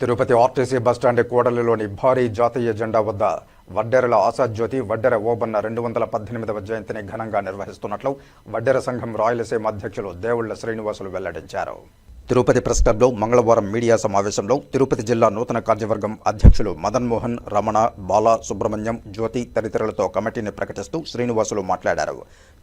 Tirupati RTC bus stand కూడలిలోని భారీ జాతీయ జెండా వద్ద వడ్డెరల ఆశాజ్యోతి వడ్డెర ఓబన్న రెండు వందల పద్దెనిమిదవ జయంతిని ఘనంగా నిర్వహిస్తున్నట్లు వడ్డెర సంఘం రాయలసీమ అధ్యక్షులు దేవుళ్ళ శ్రీనివాసులు వెల్లడించారు. తిరుపతి ప్రెస్ క్లబ్లో మంగళవారం మీడియా సమావేశంలో తిరుపతి జిల్లా నూతన కార్యవర్గం అధ్యక్షులు మదన్ మోహన్ రమణ బాల సుబ్రహ్మణ్యం జ్యోతి తదితరులతో కమిటీని ప్రకటిస్తూ శ్రీనివాసులు మాట్లాడారు.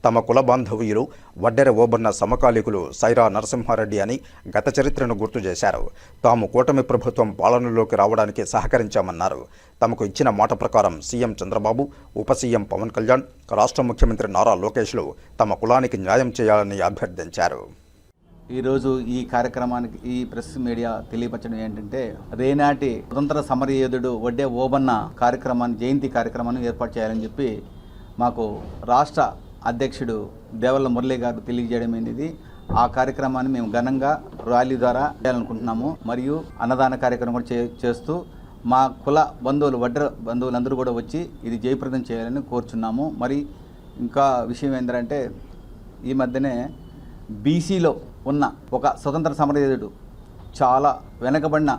తమ కుల బాంధవీయులు వడ్డెర ఓబన్న సమకాలీకులు సైరా నరసింహారెడ్డి అని గత చరిత్రను గుర్తు చేశారు. తాము కూటమి ప్రభుత్వం పాలనలోకి రావడానికి సహకరించామన్నారు. తమకు ఇచ్చిన మాట ప్రకారం సీఎం చంద్రబాబు ఉప సీఎం పవన్ కళ్యాణ్ రాష్ట్ర ముఖ్యమంత్రి నారా లోకేష్లు తమ కులానికి న్యాయం చేయాలని అభ్యర్థించారు. ఈరోజు ఈ కార్యక్రమానికి ఈ ప్రెస్ మీడియా తెలియపరచడం ఏంటంటే రేనాటి స్వతంత్ర సమరయోధుడు వడ్డే ఓబన్న కార్యక్రమాన్ని జయంతి కార్యక్రమాన్ని ఏర్పాటు చేయాలని చెప్పి మాకు రాష్ట్ర అధ్యక్షుడు దేవల్ల మురళి గారు తెలియజేయడం అనేది ఆ కార్యక్రమాన్ని మేము ఘనంగా ర్యాలీ ద్వారా చేయాలనుకుంటున్నాము. మరియు అన్నదాన కార్యక్రమం కూడా చే చేస్తూ మా కుల బంధువులు వడ్ర బంధువులందరూ కూడా వచ్చి ఇది జయప్రదం చేయాలని కోరుచున్నాము. మరి ఇంకా విషయం ఏంటంటే ఈ మధ్యనే బీసీలో ఉన్న ఒక స్వతంత్ర సమరయోధుడు చాలా వెనకబడిన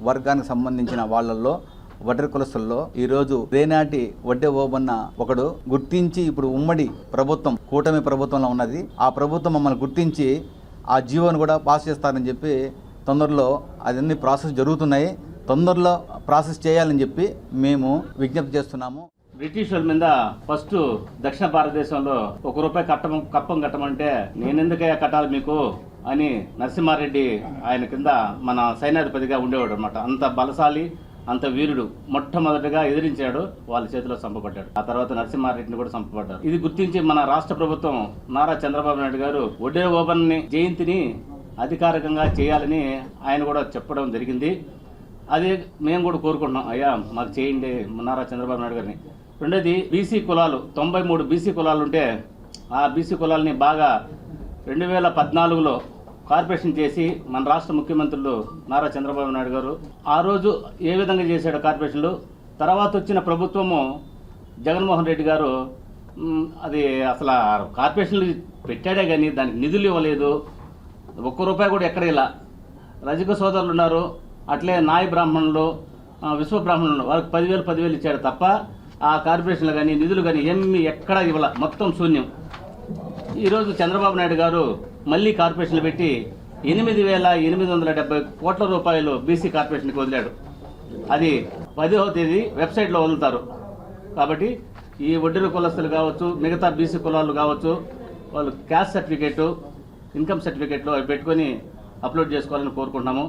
వర్గానికి సంబంధించిన వాళ్ళల్లో వడ్డరి కులస్తుల్లో ఈరోజు రేనాటి వడ్డే ఓబన్న ఒకడు గుర్తించి ఇప్పుడు ఉమ్మడి ప్రభుత్వం కూటమి ప్రభుత్వంలో ఉన్నది. ఆ ప్రభుత్వం మమ్మల్ని గుర్తించి ఆ జీవోను కూడా పాస్ చేస్తారని చెప్పి తొందరలో అదన్నీ ప్రాసెస్ జరుగుతున్నాయి. తొందరలో ప్రాసెస్ చేయాలని చెప్పి మేము విజ్ఞప్తి చేస్తున్నాము. బ్రిటిష్ వాళ్ళ మీద ఫస్ట్ దక్షిణ భారతదేశంలో ఒక రూపాయి కట్టం కప్పం కట్టమంటే నేనెందుకయ్యా కట్టాలి మీకు అని నరసింహారెడ్డి ఆయన కింద మన సైన్యాధిపతిగా ఉండేవాడు అనమాట అంత బలశాలి అంత వీరుడు మొట్టమొదటిగా ఎదిరించాడు వాళ్ళ చేతిలో చంపబడ్డాడు. ఆ తర్వాత నరసింహారెడ్డిని కూడా చంపబడ్డారు ఇది గుర్తించి మన రాష్ట్ర ప్రభుత్వం నారా చంద్రబాబు నాయుడు గారు ఒడే ఓబన్ని జయంతిని అధికారికంగా చేయాలని ఆయన కూడా చెప్పడం జరిగింది. అదే మేము కూడా కోరుకుంటున్నాం అయ్యా మాకు చేయండి నారా చంద్రబాబు నాయుడు గారిని. రెండోది బీసీ కులాలు. తొంభై మూడు బీసీ కులాలు ఉంటే ఆ బీసీ కులాలని బాగా రెండు వేల పద్నాలుగులో కార్పొరేషన్ చేసి మన రాష్ట్ర ముఖ్యమంత్రులు నారా చంద్రబాబు నాయుడు గారు ఆ రోజు ఏ విధంగా చేశాడు కార్పొరేషన్లు? తర్వాత వచ్చిన ప్రభుత్వము జగన్మోహన్ రెడ్డి గారు అది అసలు కార్పొరేషన్లు పెట్టాడే కానీ దానికి నిధులు ఇవ్వలేదు. ఒక్క రూపాయి కూడా ఎక్కడ ఇలా. రజక సోదరులు ఉన్నారు అట్లే నాయ బ్రాహ్మణులు విశ్వ బ్రాహ్మణులు వాళ్ళకి పదివేలు పదివేలు ఇచ్చాడు తప్ప ఆ కార్పొరేషన్లు కానీ నిధులు కానీ ఏమి ఎక్కడా ఇవ్వాల. మొత్తం శూన్యం. ఈరోజు చంద్రబాబు నాయుడు గారు మళ్ళీ కార్పొరేషన్లు పెట్టి ఎనిమిది వేల ఎనిమిది వందల డెబ్బై కోట్ల రూపాయలు బీసీ కార్పొరేషన్కి వదిలాడు. అది పదవ తేదీ వెబ్సైట్లో వదులుతారు. కాబట్టి ఈ వడ్డీల కులస్తులు కావచ్చు మిగతా బీసీ కులాలు కావచ్చు వాళ్ళు క్యాస్ట్ సర్టిఫికేటు ఇన్కమ్ సర్టిఫికేట్లు అవి పెట్టుకొని అప్లోడ్ చేసుకోవాలని కోరుకుంటున్నాము.